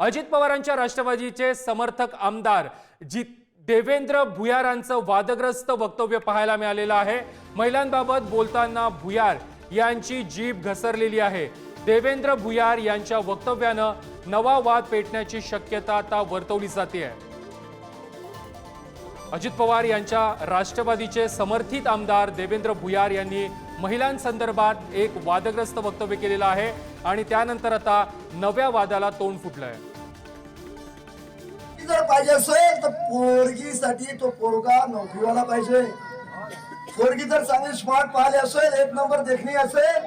अजित पवारांच्या राष्ट्रवादीचे समर्थक आमदार जी देवेंद्र भुयारांचं वादग्रस्त वक्तव्य पाहायला मिळालेलं आहे. महिलांबाबत बोलताना भुयार यांची जीभ घसरलेली आहे. देवेंद्र भुयार यांच्या वक्तव्यानं नवा वाद पेटण्याची शक्यता आता वर्तवली जाते अजित पवार यांच्या राष्ट्रवादीचे समर्थित आमदार देवेंद्र भुयार यांनी महिलांसंदर्भात एक वादग्रस्त वक्तव्य केलेलं आहे आणि त्यानंतर आता नव्या वादाला तोंड फुटलंय. जर पाहिजे असेल तर पोरगीसाठी तो पोरगा नोकरीवाला पाहिजे. पोरगी जर चांगली स्मार्ट पाहिले असेल एक नंबर देखणी असेल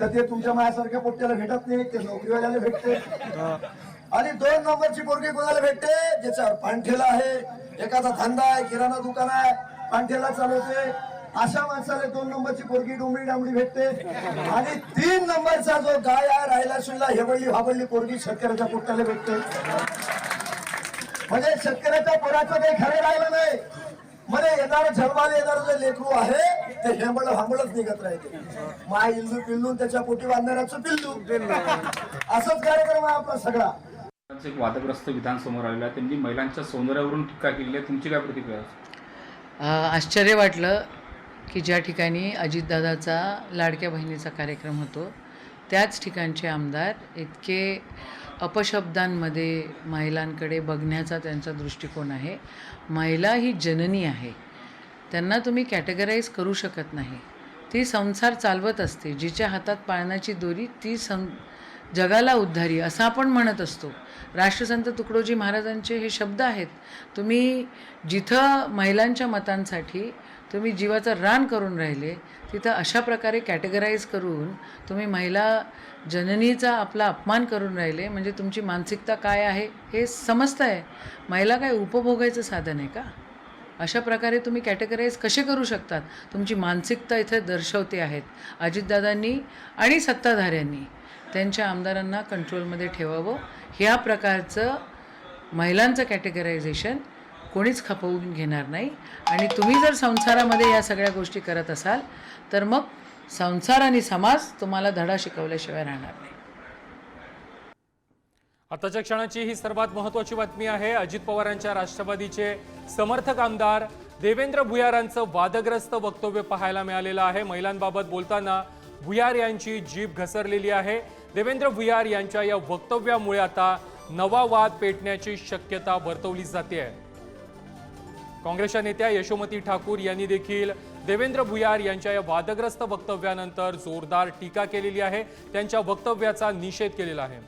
तर ते तुमच्या माझ्यासारख्या पोट्याला भेटत नाही ते नोकरीवाल्याला भेटते. आणि दोन नंबरची पोरगी कोणाला भेटते? ज्याच्यावर पानठेला आहे. एखादा धंदा आहे किराणा दुकान आहे पानठेला चालवते. अशा माणसाला दोन नंबरची पोरगी डोंबडी डांबडी भेटते. आणि तीन नंबरचा जो गाय आहे राहिला सुईला हेवळली भाबळली पोरगी शेतकऱ्याच्या पोट्याला भेटते. म्हणजे शेतकऱ्याच्या पोराचं काही खरं राहिलं नाही. मध्ये येणार जन्माला येणार जे लेकरू आहे ते हेंबळ हांबळच निघत राहते. माय इल्लू पिल्लू त्याच्या पोटी बांधणाऱ्याचं पिल्लू. असंच कार्यक्रम आहे आपला सगळा. एक वादग्रस्त विधान समोर आलेलं आहे. त्यांनी महिलांच्या सौंदर्यावरून टीका केलेली आहे. तुमची काय प्रतिक्रिया आश्चर्य वाटलं. की ज्या ठिकाणी अजितदादाचा लाडक्या बहिणीचा कार्यक्रम होतो त्याच ठिकाणचे आमदार इतके अपशब्दांमध्ये महिलांकडे बघण्याचा त्यांचा दृष्टिकोन आहे. महिला ही जननी आहे. त्यांना तुम्ही कॅटेगराईज करू शकत नाही. ती संसार चालवत असते. जिच्या हातात पाळण्याची दोरी ती सं जगाला उद्धारी असं आपण म्हणत असतो. राष्ट्रसंत तुकडोजी महाराजांचे हे शब्द आहेत. तुम्ही जिथं महिलांच्या मतांसाठी तुम्ही जीवाचं रान करून राहिले तिथं अशा प्रकारे कॅटेगराईज करून तुम्ही महिला जननीचा आपला अपमान करून राहिले म्हणजे तुमची मानसिकता काय आहे हे समजतं आहे महिला काय उपभोगायचं साधन आहे का? अशा प्रकारे तुम्ही कॅटेगराईज कसे करू शकतात? तुमची मानसिकता इथे दर्शवते आहेत. अजितदादांनी आणि सत्ताधाऱ्यांनी त्यांच्या आमदारांना कंट्रोलमध्ये ठेवावं. ह्या प्रकारचं महिलांचं कॅटेगरायझेशन कोणीच खपवून घेणार नाही. आणि तुम्ही जर संसारामध्ये या सगळ्या गोष्टी करत असाल तर मग संसार आणि समाज तुम्हाला धडा शिकवल्याशिवाय राहणार नाही. आताच्या क्षणाची ही सर्वात महत्वाची बातमी आहे अजित पवारांच्या राष्ट्रवादीचे समर्थक आमदार देवेंद्र भुयारांचं वादग्रस्त वक्तव्य पाहायला मिळालेलं आहे. महिलांबाबत बोलताना भुयार यांची जीभ घसरलेली आहे. देवेंद्र भुयार यांच्या या वक्तव्यामुळे आता नवा वाद पेटण्याची शक्यता वर्तवली जाते आहे. काँग्रेसच्या नेत्या यशोमती ठाकूर यांनी देखील देवेंद्र भुयार यांच्या या वादग्रस्त वक्तव्यानंतर जोरदार टीका केलेली आहे. त्यांच्या वक्तव्याचा निषेध केलेला आहे.